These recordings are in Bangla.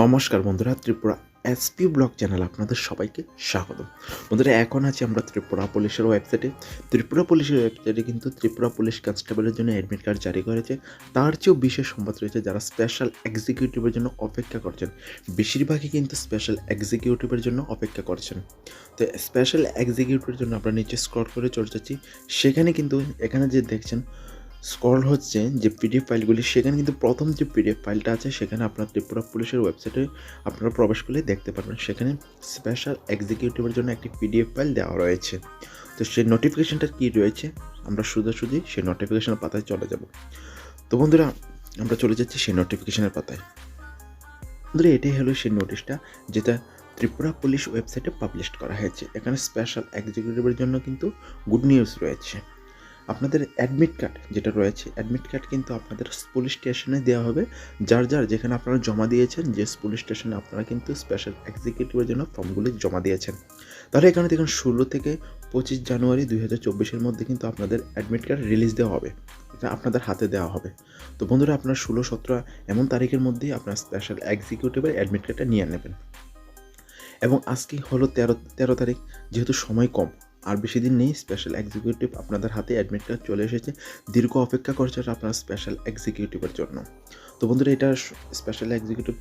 নমস্কার বন্ধুরা, ত্রিপুরা এসপি ব্লগ চ্যানেল আপনাদের সবাইকে স্বাগত বন্ধুরা, এখন আছি আমরা ত্রিপুরা পুলিশের ওয়েবসাইটে। ত্রিপুরা পুলিশের ওয়েবসাইটে কিন্তু ত্রিপুরা পুলিশ কনস্টেবলের জন্য অ্যাডমিট কার্ড জারি করেছে। তার চেয়েও বিশেষ সংবাদ রয়েছে যারা স্পেশাল এক্সিকিউটিভের জন্য অপেক্ষা করছেন। বেশিরভাগই কিন্তু স্পেশাল এক্সিকিউটিভের জন্য অপেক্ষা করছেন। তো স্পেশাল এক্সিকিউটিভের জন্য আমরা নিচে স্ক্রল করে চলে যাচ্ছি। সেখানে কিন্তু, এখানে যে দেখছেন স্ক্রল হচ্ছে যে পিডিএফ ফাইলগুলি, সেখানে কিন্তু প্রথম যে পিডিএফ ফাইলটা আছে, সেখানে আপনার ত্রিপুরা পুলিশের ওয়েবসাইটে আপনারা প্রবেশ করলে দেখতে পারবেন। সেখানে স্পেশাল এক্সিকিউটিভের জন্য একটি পিডিএফ ফাইল দেওয়া রয়েছে। তো সেই নোটিফিকেশনটা কী রয়েছে? আমরা সোজাসুজি সেই নোটিফিকেশনের পাতায় চলে যাব। তো বন্ধুরা, আমরা চলে যাচ্ছি সেই নোটিফিকেশানের পাতায়। বন্ধুরা, এটাই হলো সেই নোটিশটা যেটা ত্রিপুরা পুলিশ ওয়েবসাইটে পাবলিশ করা হয়েছে। এখানে স্পেশাল এক্সিকিউটিভের জন্য কিন্তু গুড নিউজ রয়েছে। আপনাদের অ্যাডমিট কার্ড যেটা রয়েছে অ্যাডমিট কার্ড কিন্তু আপনাদের পুলিশ স্টেশনে দেওয়া হবে। যার যার যেখানে আপনারা জমা দিয়েছেন, যে পুলিশ স্টেশনে আপনারা কিন্তু স্পেশাল এক্সিকিউটিভের জন্য ফর্মগুলি জমা দিয়েছেন। তাহলে এখানে দেখুন, ষোলো থেকে পঁচিশ জানুয়ারি দুই হাজার চব্বিশের মধ্যে কিন্তু আপনাদের অ্যাডমিট কার্ড রিলিজ দেওয়া হবে। এটা আপনাদের হাতে দেওয়া হবে। তো বন্ধুরা, আপনার ষোলো, সতেরো এমন তারিখের মধ্যেই আপনার স্পেশাল এক্সিকিউটিভের অ্যাডমিট কার্ডটা নিয়ে নেবেন। এবং আজকে হলো তেরো তেরো তারিখ, যেহেতু সময় কম আর বেশি দিন নেই স্পেশাল এক্সিকিউটিভ আপনাদের হাতে অ্যাডমিট কার্ড চলে এসেছে। দীর্ঘ অপেক্ষা করছে আপনার স্পেশাল এক্সিকিউটিভের জন্য। তো বন্ধুরা, এটা স্পেশাল এক্সিকিউটিভ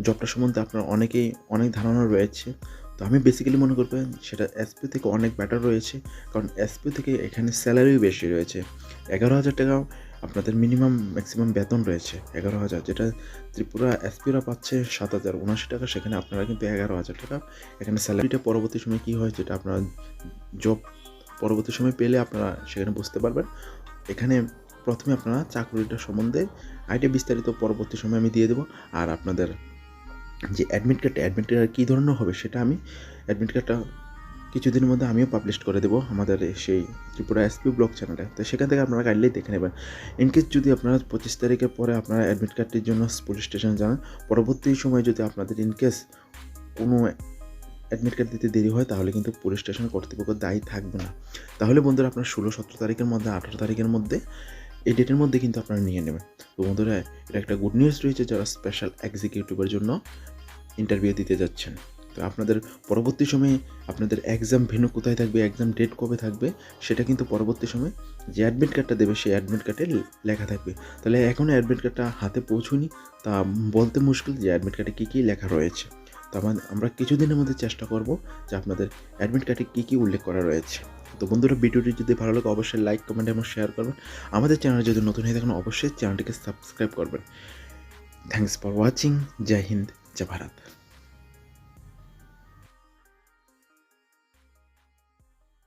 জবটা সম্বন্ধে আপনার অনেকেই, অনেক ধারণা রয়েছে। তো আমি বেসিক্যালি মনে করব সেটা এসপি থেকে অনেক বেটার রয়েছে। কারণ এসপি থেকে এখানে স্যালারিও বেশি রয়েছে। এগারো হাজার টাকা আপনাদের মিনিমাম ম্যাক্সিমাম বেতন রয়েছে, এগারো হাজার। যেটা ত্রিপুরা এসপিরা পাচ্ছে সাত হাজার, উনআশি টাকা, সেখানে আপনারা কিন্তু এগারো হাজার টাকা। এখানে স্যালারিটা পরবর্তী সময় কী হয়, যেটা আপনারা জব পরবর্তী সময় পেলে আপনারা সেখানে বুঝতে পারবেন। এখানে প্রথমে আপনারা চাকরিটা সম্বন্ধে আইডিয়া বিস্তারিত পরবর্তী সময় আমি দিয়ে দেবো। আর আপনাদের যে অ্যাডমিট কার্ডটা অ্যাডমিট কার্ড কী ধরনের হবে, সেটা আমি অ্যাডমিট কার্ডটা কিছুদিনের মধ্যে আমিও পাবলিশ করে দেবো আমাদের সেই ত্রিপুরা এসপি ব্লগ চ্যানেলে তো সেখান থেকে আপনারা কাইন্ডলি দেখে নেবেন। ইনকেস যদি আপনারা পঁচিশ তারিখের পরে আপনারা অ্যাডমিট কার্ডটির জন্য পুলিশ স্টেশন যান, পরবর্তী সময় যদি আপনাদের ইনকেস কোনো অ্যাডমিট কার্ড দিতে দেরি হয়, তাহলে কিন্তু পুলিশ স্টেশন কর্তৃপক্ষ দায়ী থাকবে না। তাহলে বন্ধুরা আপনার ষোলো, সতেরো তারিখের মধ্যে, আঠারো তারিখের মধ্যে, এই ডেটের মধ্যে কিন্তু আপনারা নিয়ে নেবেন। তো বন্ধুরা, এটা একটা গুড নিউজ রয়েছে যারা স্পেশাল এক্সিকিউটিভের জন্য ইন্টারভিউ দিতে যাচ্ছেন। তো আপনাদের পরবর্তী সময়ে আপনাদের এক্সাম ভেন্যু কোথায় থাকবে এক্সাম ডেট কবে থাকবে, সেটা কিন্তু পরবর্তী সময়ে যে অ্যাডমিট কার্ডটা দেবে, সেই অ্যাডমিট কার্ডে লেখা থাকবে। তাহলে এখনও অ্যাডমিট কার্ডটা হাতে পৌঁছুনি তা বলতে মুশকিল যে অ্যাডমিট কার্ডে কী কী লেখা রয়েছে। তো আমার- আমরা কিছুদিনের মধ্যে চেষ্টা করব যে আপনাদের অ্যাডমিট কার্ডে কী কী উল্লেখ করা রয়েছে। তো বন্ধুরা, ভিডিওটি যদি ভালো লাগে, অবশ্যই লাইক কমেন্ট এবং শেয়ার করবেন। আমাদের চ্যানেলে যদি নতুন হয়ে থাকেন, অবশ্যই চ্যানেলটিকে সাবস্ক্রাইব করবেন। Thanks for watching Joy Hind Joy Bharat